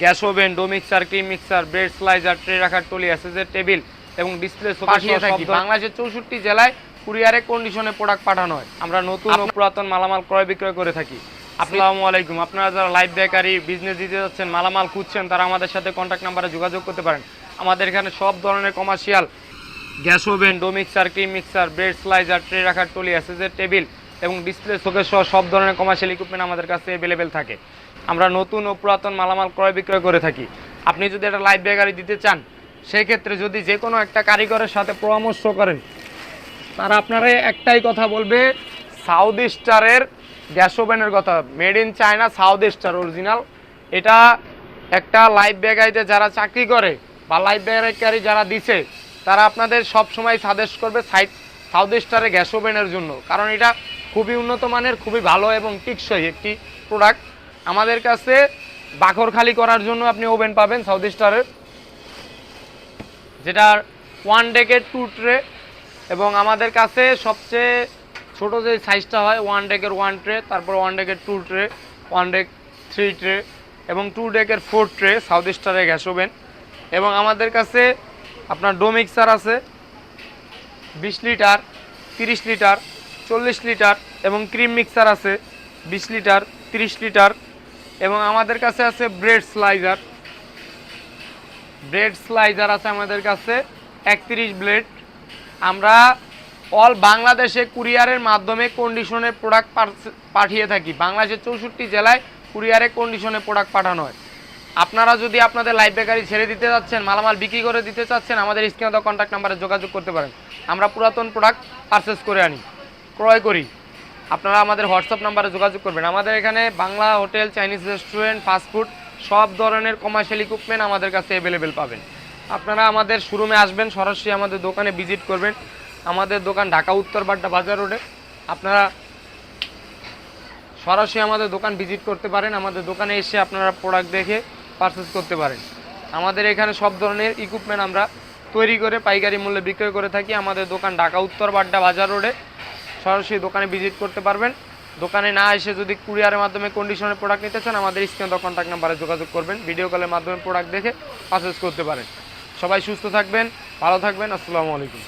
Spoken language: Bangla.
Gas oven dough mixer cream mixer bread slicer tray রাখার টলি অ্যাসেজের টেবিল এবং ডিসপ্লে বাংলাদেশের চৌষট্টি জেলায় কুরিয়ারে কন্ডিশনে প্রোডাক্ট পাঠানো হয়। আমরা নতুন ও পুরাতন মালামাল ক্রয় বিক্রয় করে থাকি। আসসালামু আলাইকুম। আপনারা যারা লাইভ বেকারি বিজনেস দিতে যাচ্ছেন মালামাল খুঁজছেন তারা আমাদের সাথে কন্ট্যাক্ট নাম্বারে যোগাযোগ করতে পারেন। আমাদের এখানে সব ধরনের commercial gas oven dough mixer cream mixer bread slicer tray রাখার টলি অ্যাসেজের টেবিল এবং ডিসপ্লে শোকেস সহ সব ধরনের কমার্শিয়াল ইকুইপমেন্ট আমাদের কাছে অ্যাভেলেবেল থাকে। আমরা নতুন ও পুরাতন মালামাল ক্রয় বিক্রয় করে থাকি। আপনি যদি একটা লাইভ বেকারি দিতে চান সেই ক্ষেত্রে যদি যে কোনো একটা কারিগরের সাথে পরামর্শ করেন, তারা আপনারা একটাই কথা বলবে সাউথ স্টারের গ্যাস ওভেনের কথা। Made in China South Star original এটা একটা লাইভ বেগাইতে যারা চাকরি করে বা লাইভ বেগারি যারা দিছে, তারা আপনাদের সব সময় সাজেস্ট করবে সাইড সাউথ স্টারের গ্যাস ওভেনের জন্য। কারণ এটা খুবই উন্নত মানের, খুবই ভালো এবং টিকসই একটি প্রোডাক্ট আমাদের কাছে বাখর খালি করার জন্য আপনি ওভেন পাবেন সাউথ স্টারের যেটার ওয়ান ডেকের টু ট্রে এবং আমাদের কাছে সবচেয়ে ছোট যে সাইজটা হয় ওয়ান ডেকের ওয়ান ট্রে, তারপর one ডেকের two tray one deck three tray এবং টু ডেকের ফোর ট্রে সাউথ স্টারের গ্যাস ওভেন। এবং আমাদের কাছে আপনার ডো মিক্সার আছে, বিশ লিটার, তিরিশ লিটার, চল্লিশ লিটার এবং ক্রিম মিক্সার আছে, বিশ লিটার, তিরিশ লিটার এবং আমাদের কাছে আছে ব্রেড স্লাইজার। ব্রেড স্লাইজার আছে আমাদের কাছে একত্রিশ ব্লেড। আমরা অল বাংলাদেশে কুরিয়ারের মাধ্যমে কন্ডিশনের প্রোডাক্ট পাঠিয়ে থাকি। বাংলাদেশের চৌষট্টি জেলায় কুরিয়ারে কন্ডিশনে প্রোডাক্ট পাঠানো হয়। আপনারা যদি আপনাদের লাইফ বেকারি ছেড়ে দিতে চাচ্ছেন, মালামাল বিক্রি করে দিতে চাচ্ছেন, আমাদের স্ক্রিনে কন্ট্যাক্ট নাম্বারে যোগাযোগ করতে পারেন। আমরা পুরাতন প্রোডাক্ট পারচেস করে আনি। ক্রয় করি। আপনারা আমাদের হোয়াটসঅ্যাপ নাম্বারে যোগাযোগ করবেন। আমাদের এখানে Bangla hotel, Chinese restaurant fast food সব ধরনের কমার্শিয়াল ইকুইপমেন্ট আমাদের কাছে অ্যাভেলেবেল পাবেন। আপনারা আমাদের শোরুমে আসবেন, সরাসরি আমাদের দোকানে ভিজিট করবেন। আমাদের দোকান ঢাকা উত্তর বাড্ডা বাজার রোডে। আপনারা সরাসরি আমাদের দোকান ভিজিট করতে পারেন। আমাদের দোকানে এসে আপনারা প্রোডাক্ট দেখে পারচেস করতে পারেন। আমাদের এখানে সব ধরনের ইকুইপমেন্ট আমরা তৈরি করে, পাইকারি মূল্যে বিক্রয় করে থাকি। আমাদের দোকান ঢাকা উত্তর বাড্ডা বাজার রোডে। সরাসরি দোকানে ভিজিট করতে পারবেন। দোকানে না এসে যদি কুরিয়ারের মাধ্যমে কন্ডিশনের প্রোডাক্ট নিতে চান, আমাদের স্ক্রিনে কন্ট্যাক্ট নাম্বারে যোগাযোগ করবেন। ভিডিও কলের মাধ্যমে প্রোডাক্ট দেখে পারচেস করতে পারেন। সবাই সুস্থ থাকবেন, ভালো থাকবেন, আসসালামু আলাইকুম।